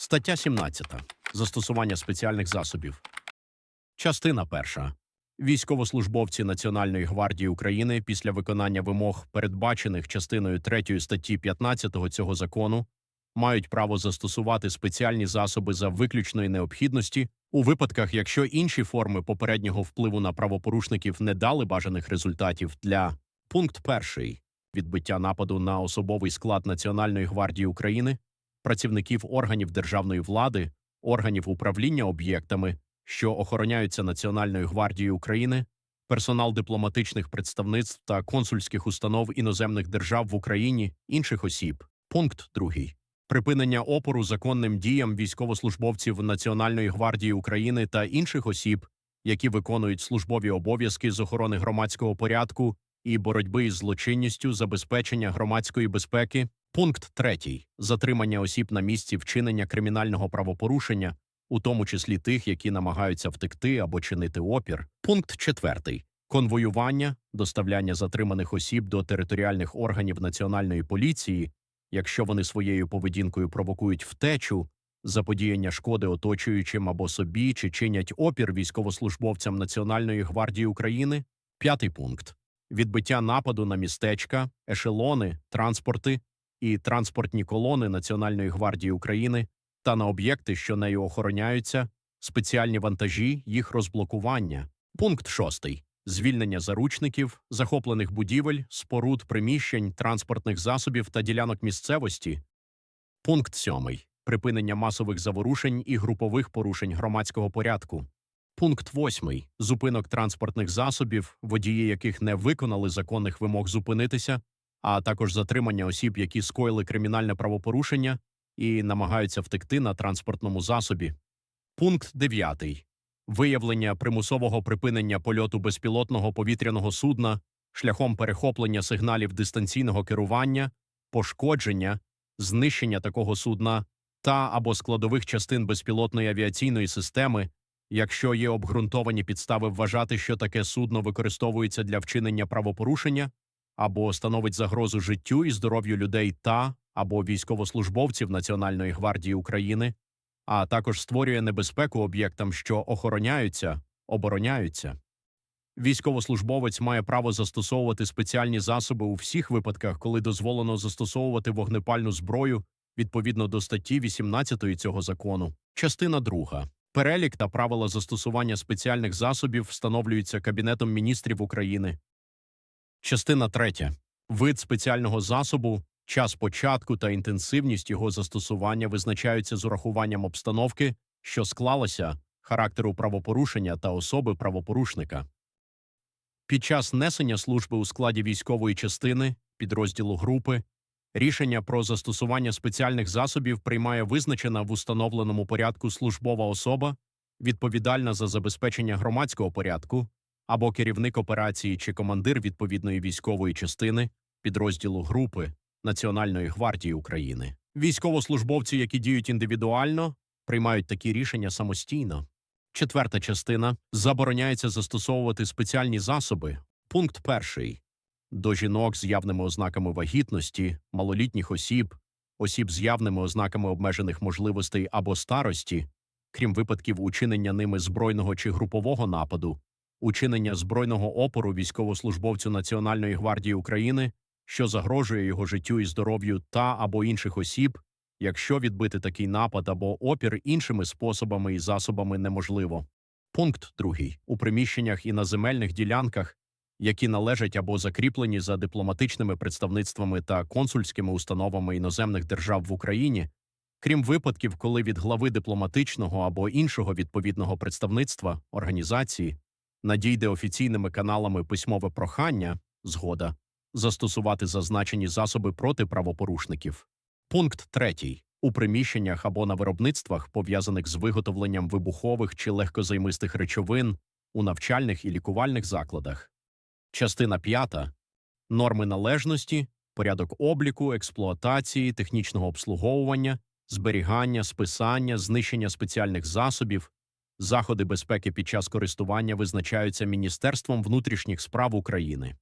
Стаття 17. Застосування спеціальних засобів. Частина перша. Військовослужбовці Національної гвардії України після виконання вимог, передбачених частиною 3 статті 15 цього закону, мають право застосувати спеціальні засоби за виключної необхідності у випадках, якщо інші форми попереднього впливу на правопорушників не дали бажаних результатів для пункт перший відбиття нападу на особовий склад Національної гвардії України, працівників органів державної влади, органів управління об'єктами, що охороняються Національною гвардією України, персонал дипломатичних представництв та консульських установ іноземних держав в Україні, інших осіб. Пункт другий. Припинення опору законним діям військовослужбовців Національної гвардії України та інших осіб, які виконують службові обов'язки з охорони громадського порядку і боротьби із злочинністю, забезпечення громадської безпеки. Пункт третій. Затримання осіб на місці вчинення кримінального правопорушення, у тому числі тих, які намагаються втекти або чинити опір. Пункт четвертий. Конвоювання, доставляння затриманих осіб до територіальних органів національної поліції, якщо вони своєю поведінкою провокують втечу, заподіяння шкоди оточуючим або собі чи чинять опір військовослужбовцям Національної гвардії України. П'ятий пункт відбиття нападу на містечка, ешелони, транспорти і транспортні колони Національної гвардії України та на об'єкти, що нею охороняються, спеціальні вантажі, їх розблокування. Пункт шостий. Звільнення заручників, захоплених будівель, споруд, приміщень, транспортних засобів та ділянок місцевості. Пункт сьомий. Припинення масових заворушень і групових порушень громадського порядку. Пункт восьмий. Зупинок транспортних засобів, водії яких не виконали законних вимог зупинитися, а також затримання осіб, які скоїли кримінальне правопорушення і намагаються втекти на транспортному засобі. Пункт 9. Виявлення примусового припинення польоту безпілотного повітряного судна шляхом перехоплення сигналів дистанційного керування, пошкодження, знищення такого судна та або складових частин безпілотної авіаційної системи, якщо є обґрунтовані підстави вважати, що таке судно використовується для вчинення правопорушення або становить загрозу життю і здоров'ю людей та або військовослужбовців Національної гвардії України, а також створює небезпеку об'єктам, що охороняються, обороняються. Військовослужбовець має право застосовувати спеціальні засоби у всіх випадках, коли дозволено застосовувати вогнепальну зброю відповідно до статті 18 цього закону. Частина 2. Перелік та правила застосування спеціальних засобів встановлюються Кабінетом міністрів України. Частина 3. Вид спеціального засобу, час початку та інтенсивність його застосування визначаються з урахуванням обстановки, що склалася, характеру правопорушення та особи правопорушника. Під час несення служби у складі військової частини, підрозділу групи, рішення про застосування спеціальних засобів приймає визначена в установленому порядку службова особа, відповідальна за забезпечення громадського порядку, або керівник операції чи командир відповідної військової частини, підрозділу групи Національної гвардії України. Військовослужбовці, які діють індивідуально, приймають такі рішення самостійно. Четверта частина забороняється застосовувати спеціальні засоби. Пункт перший до жінок з явними ознаками вагітності, малолітніх осіб, осіб з явними ознаками обмежених можливостей або старості, крім випадків учинення ними збройного чи групового нападу, учинення збройного опору військовослужбовцю Національної гвардії України, що загрожує його життю і здоров'ю та або інших осіб, якщо відбити такий напад або опір іншими способами і засобами неможливо. Пункт 2. У приміщеннях і на земельних ділянках, які належать або закріплені за дипломатичними представництвами та консульськими установами іноземних держав в Україні, крім випадків, коли від глави дипломатичного або іншого відповідного представництва організації надійде офіційними каналами письмове прохання, згода, застосувати зазначені засоби проти правопорушників. Пункт 3. У приміщеннях або на виробництвах, пов'язаних з виготовленням вибухових чи легкозаймистих речовин у навчальних і лікувальних закладах. Частина 5. Норми належності, порядок обліку, експлуатації, технічного обслуговування, зберігання, списання, знищення спеціальних засобів, заходи безпеки під час користування визначаються Міністерством внутрішніх справ України.